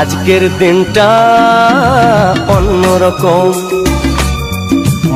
আজকের দিনটা অন্যরকম।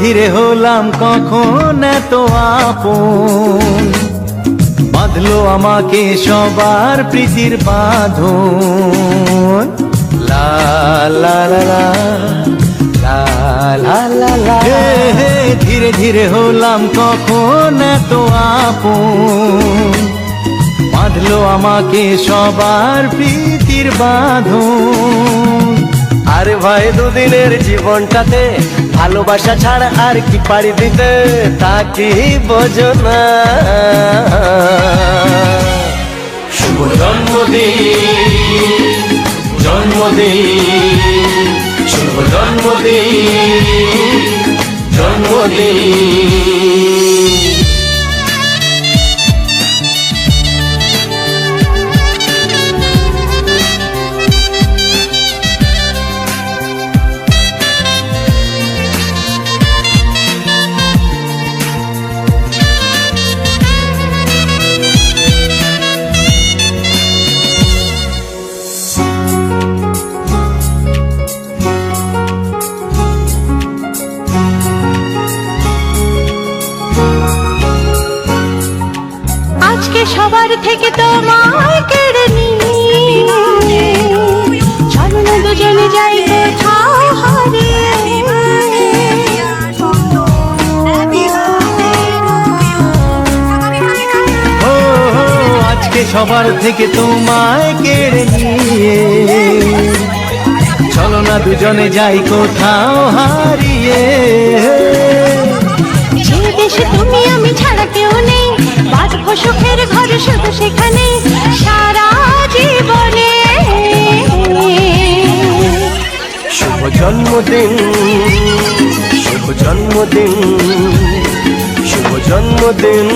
ধীরে হলাম কখন এত আপন? বাঁধলো আমাকে সবার প্রীতির বাঁধ লা লা লা লা ধীরে ধীরে হলাম কখন এত আপন? বাঁধলো আমাকে সবার প্রীতির বাঁধন। আরে ভাই, দুদিনের জীবনটাতে ভালোবাসা ছাড়া আর কি পারি দিতে তা কি বোঝো না। শুভ জন্মদিন জন্মদিন শুভ জন্মদিন জন্মদিন। আজকে সবার থেকে তোমায় কেড়ে নিয়ে চলো না দুজনে যাই কোথাও হারিয়ে ও আজকে সবার থেকে তোমায় কেড়ে নিয়ে। চলো না দুজনে যাই কোথাও হারিয়ে। যে দেশে তুমি আমি ছাড়া কেউ জন্মদিন শুভ জন্মদিন শুভ জন্মদিন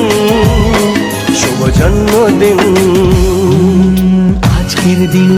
শুভ জন্মদিন। আজকের দিন